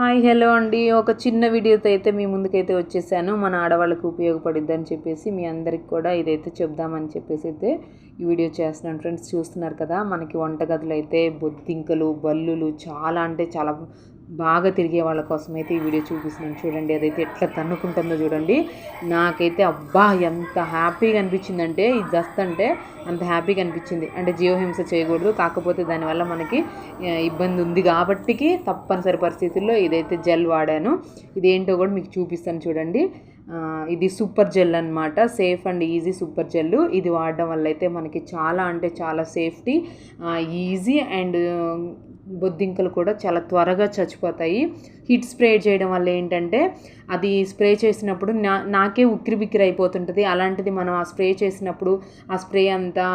Hi hello అండి. ఒక చిన్న వీడియోతో అయితే మీ ముందుకైతే వచ్చేసాను. మన ఆడవాళ్ళకి ఉపయోగపడిద్దని చెప్పేసి మీ అందరికి కూడా ఇదైతే చెప్దామని చెప్పేసి అయితే ఈ వీడియో చేస్తున్నాను. ఫ్రెండ్స్ చూస్తున్నారు కదా మనకి వంటగదులు అయితే బొద్దింకలు బల్లులు చాలా అంటే చాలా బాగా తిరిగే వాళ్ళ కోసం అయితే ఈ వీడియో చూపిస్తున్నాను. చూడండి అదైతే ఎట్లా తన్నుకుంటుందో చూడండి. నాకైతే అబ్బా ఎంత హ్యాపీగా అనిపించిందంటే ఇది దస్తంటే అంత హ్యాపీగా అనిపించింది. అంటే జీవహింస చేయకూడదు కాకపోతే దానివల్ల మనకి ఇబ్బంది ఉంది కాబట్టికి తప్పనిసరి పరిస్థితుల్లో ఇదైతే జెల్ వాడాను. ఇదేంటో కూడా మీకు చూపిస్తాను చూడండి. ఇది సూపర్ జెల్ అనమాట safe and easy super gel ఇది వాడడం వల్ల అయితే మనకి చాలా అంటే చాలా సేఫ్టీ ఈజీ అండ్ బొద్దింకలు కూడా చాలా త్వరగా చచ్చిపోతాయి. హీట్ స్ప్రే చేయడం వల్ల ఏంటంటే అది స్ప్రే చేసినప్పుడు నా నాకే ఉక్కిరి బిక్కిరి అయిపోతుంటుంది. అలాంటిది మనం ఆ స్ప్రే చేసినప్పుడు ఆ స్ప్రే అంతా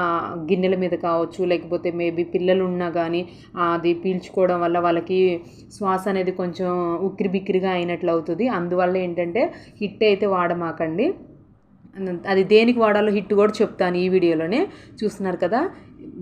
గిన్నెల మీద కావచ్చు లేకపోతే మేబీ పిల్లలు ఉన్నా కానీ అది పీల్చుకోవడం వల్ల వాళ్ళకి శ్వాస అనేది కొంచెం ఉక్కిరి బిక్కిరిగా అయినట్లు అవుతుంది. అందువల్ల ఏంటంటే హిట్ అయితే వాడమాకండి. అది దేనికి వాడాలో హిట్ కూడా చెప్తాను ఈ వీడియోలోనే. చూస్తున్నారు కదా?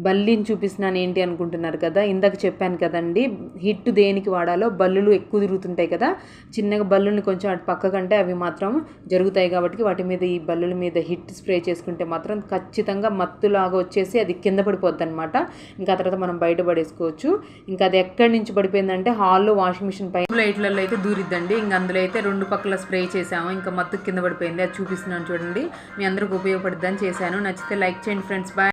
బల్లిని చూపిస్తున్నాను ఏంటి అనుకుంటున్నారు కదా? ఇందాక చెప్పాను కదండి హిట్ దేనికి వాడాలో బల్లులు ఎక్కువ తిరుగుతుంటాయి కదా. చిన్నగా బల్లుని కొంచెం అటు పక్కకంటే అవి మాత్రం జరుగుతాయి కాబట్టి వాటి మీద ఈ బల్లుల మీద హిట్ స్ప్రే చేసుకుంటే మాత్రం ఖచ్చితంగా మత్తులాగా వచ్చేసి అది కింద పడిపోద్ది అనమాట ఇంకా తర్వాత మనం బయట పడేసుకోవచ్చు. ఇంకా అది ఎక్కడి నుంచి పడిపోయిందంటే హాల్లో వాషింగ్ మిషన్ పై లైట్లలో అయితే దూరిద్దండి. ఇంకా అందులో అయితే రెండు పక్కల స్ప్రే చేసాము ఇంకా మత్తు కింద పడిపోయింది. అది చూపిస్తున్నాను చూడండి. మీ అందరికి ఉపయోగపడుద్దని చేశాను. నచ్చితే లైక్ చేయండి ఫ్రెండ్స్. బాయ్.